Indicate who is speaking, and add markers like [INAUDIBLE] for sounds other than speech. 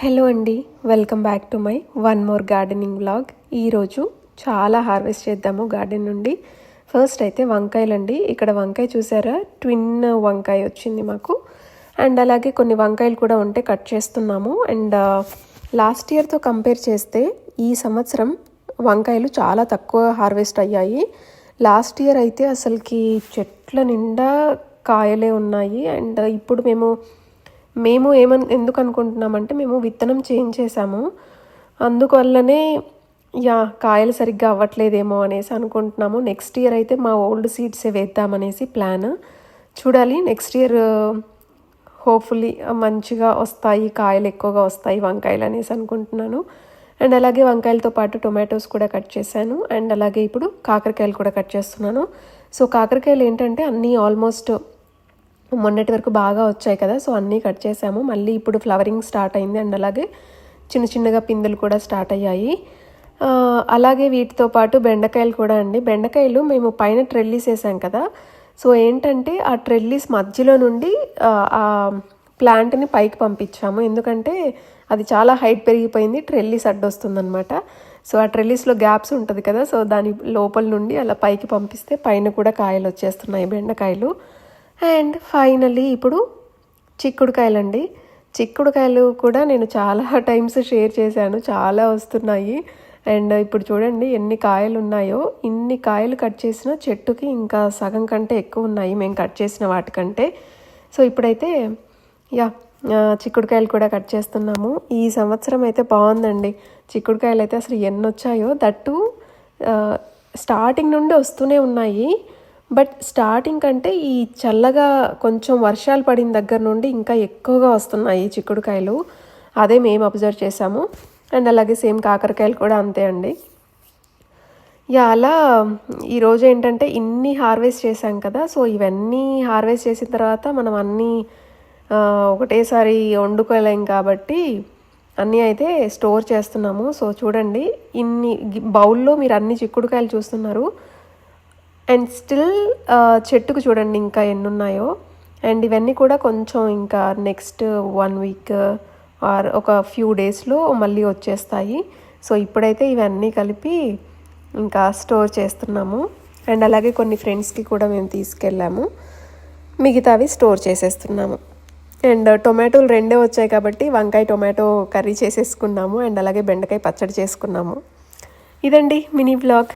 Speaker 1: Hello అండి welcome back to my one more gardening vlog ఈరోజు చాలా హార్వెస్ట్ చేద్దాము గార్డెన్ నుండి. ఫస్ట్ అయితే వంకాయలండి ఇక్కడ వంకాయ చూసారా? ట్విన్ వంకాయ వచ్చింది మాకు. అండ్ అలాగే కొన్ని వంకాయలు కూడా ఉంటే కట్ చేస్తున్నాము. అండ్ లాస్ట్ ఇయర్తో కంపేర్ చేస్తే ఈ సంవత్సరం వంకాయలు చాలా తక్కువ హార్వెస్ట్ అయ్యాయి. లాస్ట్ ఇయర్ అయితే అసలుకి చెట్ల నిండా కాయలే ఉన్నాయి. అండ్ uh, ఇప్పుడు మేము మేము ఏమన్ ఎందుకు అనుకుంటున్నామంటే మేము విత్తనం చేంజ్ చేసాము అందువల్లనే యా కాయలు సరిగ్గా అవ్వట్లేదేమో అనేసి అనుకుంటున్నాము. నెక్స్ట్ ఇయర్ అయితే మా ఓల్డ్ సీడ్సే వేద్దామనేసి ప్లాన్ చూడాలి నెక్స్ట్ ఇయర్ హోప్ఫుల్లీ మంచిగా వస్తాయి కాయలు ఎక్కువగా వస్తాయి వంకాయలు అనేసి అనుకుంటున్నాను. అండ్ అలాగే వంకాయలతో పాటు టొమాటోస్ కూడా కట్ చేశాను. అండ్ అలాగే ఇప్పుడు కాకరకాయలు కూడా కట్ చేస్తున్నాను. సో కాకరకాయలు ఏంటంటే అన్నీ ఆల్మోస్ట్ మొన్నటి వరకు బాగా వచ్చాయి కదా సో అన్నీ కట్ చేసాము. మళ్ళీ ఇప్పుడు ఫ్లవరింగ్ స్టార్ట్ అయింది. అండ్ అలాగే చిన్న చిన్నగా పిందులు కూడా స్టార్ట్ అయ్యాయి. అలాగే వీటితో పాటు బెండకాయలు కూడా అండి. బెండకాయలు మేము పైన ట్రెల్లీస్ వేసాం కదా సో ఏంటంటే ఆ ట్రెల్లీస్ మధ్యలో నుండి ఆ, ప్లాంట్ని పైకి పంపించాము. ఎందుకంటే అది చాలా హైట్ పెరిగిపోయింది ట్రెల్లీస్ అడ్డొస్తుందనమాట సో ఆ ట్రెల్లీస్లో గ్యాప్స్ ఉంటుంది కదా సో దాని లోపల నుండి అలా పైకి పంపిస్తే పైన కూడా కాయలు వచ్చేస్తున్నాయి బెండకాయలు. అండ్ ఫైనల్లీ ఇప్పుడు చిక్కుడుకాయలండి. చిక్కుడుకాయలు కూడా నేను చాలా [LAUGHS] టైమ్స్ షేర్ చేశాను. చాలా వస్తున్నాయి. అండ్ ఇప్పుడు చూడండి ఎన్ని కాయలు ఉన్నాయో ఇన్ని కాయలు కట్ చేసిన చెట్టుకి ఇంకా సగం కంటే ఎక్కువ ఉన్నాయి మేము కట్ చేసిన వాటికంటే సో ఇప్పుడైతే యా చిక్కుడుకాయలు కూడా కట్ చేస్తున్నాము. ఈ సంవత్సరం అయితే బాగుందండి. చిక్కుడుకాయలు అయితే అసలు ఎన్ని వచ్చాయో దట్టు స్టార్టింగ్ నుండి వస్తూనే ఉన్నాయి. బట్ స్టార్టింగ్ కంటే ఈ చల్లగా కొంచెం వర్షాలు పడిన దగ్గర నుండి ఇంకా ఎక్కువగా వస్తున్నాయి చిక్కుడుకాయలు. అదే మేము అబ్జర్వ్ చేసాము అండ్ అలాగే సేమ్ కాకరకాయలు కూడా అంతే అండి. యా అలా ఈరోజు ఏంటంటే ఇన్ని హార్వెస్ట్ చేశాం కదా సో ఇవన్నీ హార్వెస్ట్ చేసిన తర్వాత మనం అన్నీ ఒకటేసారి వండుకోలేం కాబట్టి అన్నీ అయితే స్టోర్ చేస్తున్నాము. సో చూడండి ఇన్ని బౌల్లో మీరు అన్ని చిక్కుడుకాయలు చూస్తున్నారు. అండ్ స్టిల్ uh, చెట్టుకు చూడండి ఇంకా ఎన్ని ఉన్నాయో అండ్ ఇవన్నీ కూడా కొంచెం ఇంకా నెక్స్ట్ వన్ వీక్ ఆర్ ఒక ఫ్యూ డేస్లో మళ్ళీ వచ్చేస్తాయి. సో ఇప్పుడైతే ఇవన్నీ కలిపి ఇంకా స్టోర్ చేస్తున్నాము. అండ్ అలాగే కొన్ని ఫ్రెండ్స్కి కూడా మేము తీసుకెళ్ళాము. మిగతావి స్టోర్ చేసేస్తున్నాము. అండ్ టొమాటోలు uh, రెండే వచ్చాయి కాబట్టి వంకాయ టొమాటో కర్రీ చేసేసుకున్నాము. అండ్ అలాగే బెండకాయ పచ్చడి చేసుకున్నాము. ఇదండి మినీ బ్లాగ్